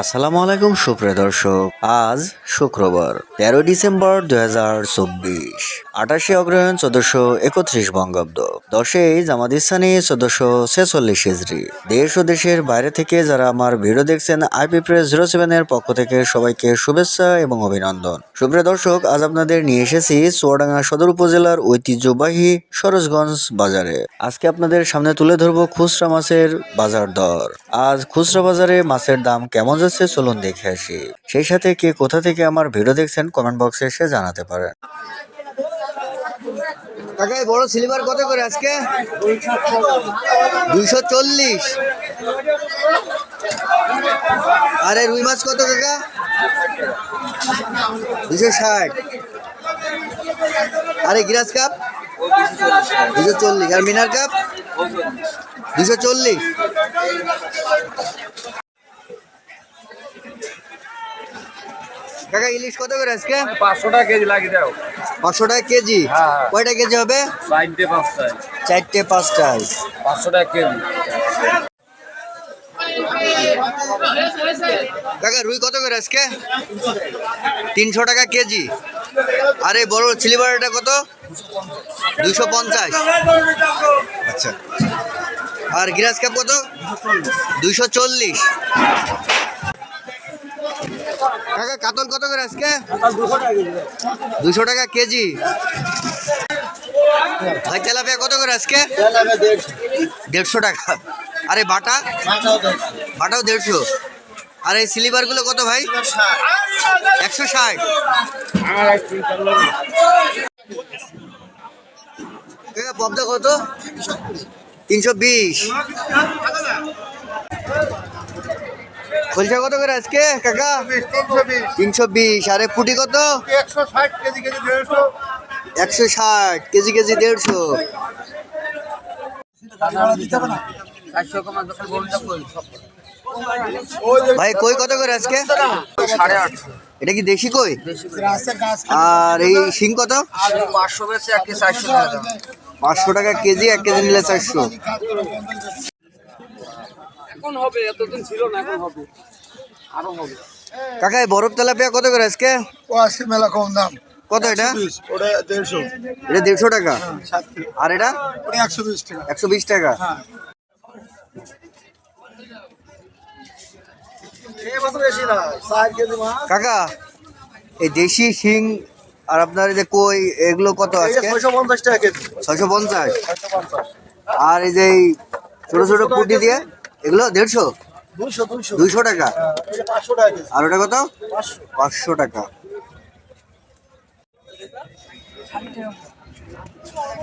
আসসালামু আলাইকুম, সুপ্রিয় দর্শক। আজ শুক্রবার, তেরো ডিসেম্বর দুই হাজার চব্বিশ। আটাশে অগ্রহায়ণ চোদ্দশো একত্রিশ বঙ্গাব্দ। দশই জামাদিস্তানি চোদ্দশো ছেচল্লিশ হিজড়ি দেশ ও দেশের বাইরে থেকে যারা আমার ভিডিও দেখছেন, আইপি প্রেস জিরো সেভেনের পক্ষ থেকে সবাইকে শুভেচ্ছা এবং অভিনন্দন। সুপ্রিয় দর্শক, আজ আপনাদের নিয়ে এসেছি চুয়াডাঙ্গা সদর উপজেলার ঐতিহ্যবাহী সরোজগঞ্জ বাজারে। আজকে আপনাদের সামনে তুলে ধরবো খুচরা মাছের বাজার দর। আজ খুচরা বাজারে মাছের দাম কেমন যাচ্ছে চলুন দেখে আসি। সেই সাথে কে কোথা থেকে আমার ভিডিও দেখছেন কমেন্ট বক্সে এসে জানাতে পারেন। বড় সিলিভার কত করে আজকে? দুইশো চল্লিশ। আরে রুই মাছ কত কাকা? দুশো ষাট। আরে গিরাজ কাপ দুশো চল্লিশ। আর মিনার কাপ দুশো চল্লিশ। কাকা ইলিশ কত করে আজকে? পাঁচশো টাকা কেজি লাগিয়ে দাও। পাঁচশো টাকা কেজি? হ্যাঁ। কয়টা কেজি হবে? চারটে পাঁচটায়। চারটে পাঁচটায়। পাঁচশো টাকা কেজি। কাকা রুই কত করে আজকে? তিনশো টাকা কেজি। আরে বড় সিলিভারটা কত? দুশো পঞ্চাশ। আচ্ছা। আর গ্রাস কাপ কত? দুইশো চল্লিশ। কাকা কাতল কত করে আজকে? দুশো টাকা কেজি। ভাই তেলাপিয়া কত করে আজকে? দেড়শো। টাকা। আরে বাটা? বাটাও দেড়শো। আর এই সিলিভারগুলো কত ভাই? একশো ষাট। পদ্মা কত? তিনশো বিশ। খোলসা কত করে আজকে কাকা? তিনশো বিশ। আরে পুটি কত? একশো ষাট কেজি কেজি দেড়শো। একশো ষাট কেজি কেজি দেড়শো। ভাই কই কত করে আজকে? সাড়ে আটশো। এটা কি দেশি কই? আর এই শিং কত? পাঁচশো টাকা কেজি এক কেজি নিলে চারশো। এখন হবে এতদিন ছিল না এখন হবে। আরও হবে। কাকা এই বরফ তেলাপিয়া কত করে আজকে? ও আশি মেলা কম দাম। কত এটা? ওটা দেড়শো। এটা দেড়শো টাকা? আর এটা? একশো বিশ টাকা। একশো বিশ টাকা? হ্যাঁ। কাকা এই দেশি শিং আর আপনার এই যে কই এগুলো কত আছে ছয়শো পঞ্চাশ টাকা ছয়শো পঞ্চাশ? আর এই যে এই ছোট ছোট পুটি দিয়ে? এগুলো দেড়শো? দুইশো টাকা? এটা পাঁচশো টাকা কেজি। আর ওটা কত? পাঁচশো। পাঁচশো টাকা।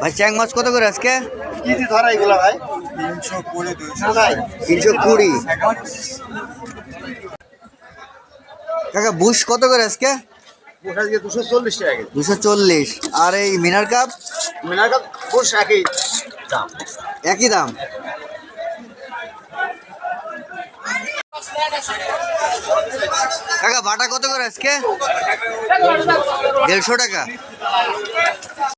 ভাই চ্যাং মাছ কত করে আজকে? কেজি ধরা এগুলো ভাই। তিনশো কুড়ি তিনশো কুড়ি। কাকা বুশ কত করে আজকে? দুশো চল্লিশ দুশো চল্লিশ। আর এই মিনার কাপ? মিনার কাপ বস একই দাম। একই দাম? কাকা বাটা কত করে আজকে? দেড়শো টাকা।